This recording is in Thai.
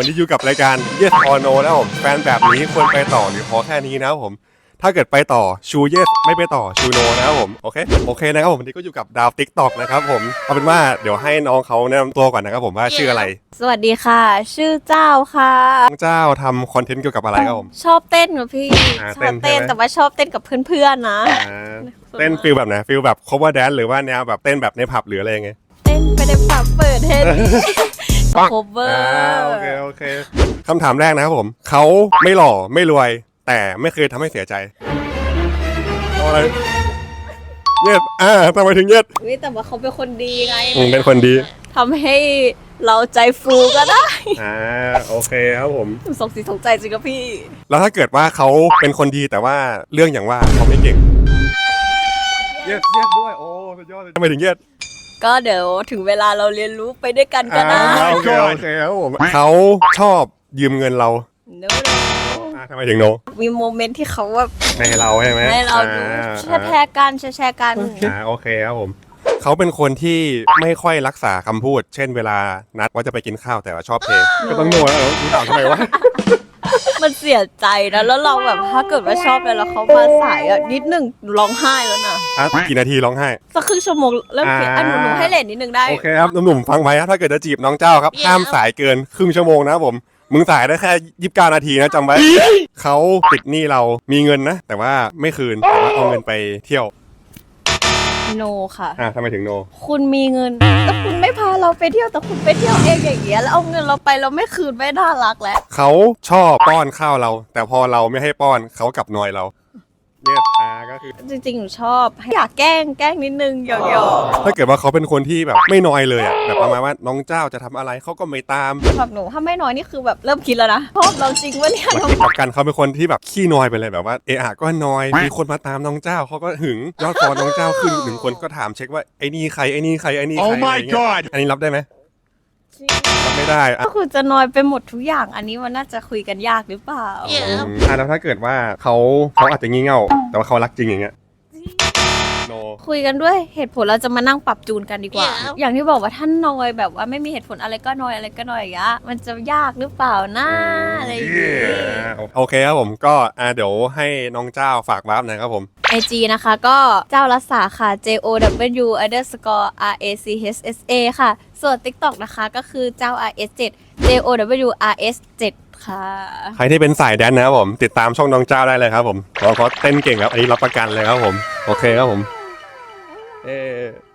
วันนี้อยู่กับรายการ Yes or No นะครับผมแฟนแบบนี้ควรไปต่อหรือพอแค่นี้นะครับผม ถ้าเกิดไปต่อชู yes ไม่ไปต่อชู no นะครับผมโอเคโอเคนะครับผมวันนี้ก็อยู่กับดาวติ๊กตอกนะครับผมเอาเป็นว่าเดี๋ยวให้น้องเขาแนะนำตัวก่อนนะครับผมว่าชื่ออะไรสวัสดีค่ะ ชื่อเจ้าค่ะ น้องเจ้าทำคอนเทนต์เกี่ยวกับอะไรครับผม ชอบเต้นกับพี่อ่าชอบเต้เต้นนใช่ไหม แต่ว่าชอบเต้นกับเพื่อนๆนะ อ่าเต้นฟิลแบบไหนฟิลแบบ cover dance หรือว่าแนวแบบเต้นแบบในผับหรืออะไรยังไง เต้นไปในผับเปิดเทน โคเวออ่าร์โอเคโอเคคำถามแรกนะครับผม เขาไม่หล่อไม่รวย แต่ไม่เคยทำให้เสียใจเพราะอะไรเย็ดอ่าทำไมถึงเย็ดวิแต่ว่าเขาเป็นคนดีไงอืมเป็นคนดีทำให้เราใจฟูก็ได้อ่าโอเคครับผมส่งสีสงใจจริงกับพี่ แล้วถ้าเกิดว่าเขาเป็นคนดีแต่ว่าเรื่องอย่างว่าเขาไม่เก่ง เย็ดเย็ดด้วย โอ้สุดยอดเลยทำไมถึงเย็ด ก็เดี๋ยวถึงเวลาเราเรียนรู้ไปด้วยกันก็อ่าได้โอเคโอเคครับผมเขาชอบยืมเงินเราโน้อ่าทำไมถึงโนมีโมเมนต์ที่เขาแบบไม่ให้เราใช่ไหมให้เราดูอ่แชร์แชร์กันแชร์แชร์กัน อ่าโอเคครับผม เขาเป็นคนที่ไม่ค่อยรักษาคำพูด เช่นเวลานัดว่าจะไปกินข้าวแต่ว่าชอบเทก็ต้องโน่แล้วคุณถามทำไมวะมันเสียใจนะแล้วเราแบบถ้าเกิดว่าชอบแล้วเขามาสายอะนิดหนึ่งร้องไห้แล้วนะ อะกี่นาทีร้องไห้ สักครึ่งชั่วโมงเริ่มคิดอ่าอะหนูหนูให้เลทนิดนึงได้ โอเคครับหนุ่มๆฟังไว้ครับถ้าเกิดจะจีบน้องเจ้าครับ ห้ามสายเกินครึ่งชั่วโมงนะครับผม มึงสายได้แค่ยี่สิบเก้านาทีนะจำไว้ เขาติดหนี้เรามีเงินนะ แต่ว่าไม่คืนแต่ว่าเอาเงินไปเที่ยว โนค่ะ อ่าทำไมถึงโน คุณมีเงินแต่คุณไม่พาเราไปเที่ยวแต่คุณไปเที่ยวเองอย่างเงี้ยแล้วเอาเงินเราไปเราไม่คืนไม่น่ารักแล้ว เขาชอบป้อนข้าวเรา แต่พอเราไม่ให้ป้อนเขากลับนอยเราเนี่ยอ่า ก็คือ จริงๆหนูชอบอยากแกล้งแกล้งนิดนึงหยอกหยอกถ้าเกิดว่าเขาเป็นคนที่แบบไม่น้อยเลยอะแบบประมาณว่าน้องเจ้าจะทำอะไรเขาก็ไม่ตามแบบหนูถ้าไม่น้อยนี่คือแบบเริ่มคิดแล้วนะชอบเราจริงวะเนี่ยมาคิดกลับกันเขาเป็นคนที่แบบขี้น้อยไปเลยแบบว่าเอะอะก็น้อยมีคนมาตามน้องเจ้าเขาก็หึงยอดฟอลน้องเจ้าขึ้นหนึ่งคนก็ถามเช็คว่าไอ้นี่ใครไอ้นี่ใครไอ้นี่ใคร Oh อะไร my เงี้ย god! อันนี้รับได้ไหมรับ ไม่ได้อะก็คือจะน้อยไปหมดทุกอย่างอันนี้มันน่าจะคุยกันยากหรือเปล่าอืมอะแล้วถ้าเกิดว่าเขาเขาอาจจะงี่เง่า แต่ว่าเขารักจริงอย่างเงี้ยโน คุยกันด้วยเหตุผลเราจะมานั่งปรับจูนกันดีกว่าอย่างที่บอกว่าท่านนอยแบบว่าไม่มีเหตุผลอะไรก็นอยอะไรก็นอยอย่างเงี้ยมันจะยากหรือเปล่านะอะไรอย่างเงี้ยอ่าโอเคครับผมก็อ่าเดี๋ยวให้น้องเจ้าฝากวาร์ปหนะครับผม ไอจีนะคะก็เจ้ารัศาค่ะ J O W underscore R A C H S A ค่ะ ส่วน TikTok นะคะก็คือเจ้า R S 7 J O W R S 7ค่ะ ใครที่เป็นสายแดนนะครับผม ติดตามช่องน้องเจ้าได้เลยครับผมน้องเขาเต้นเก่งครับ อันนี้รับประกันเลยครับผม โอเคครับผม เออ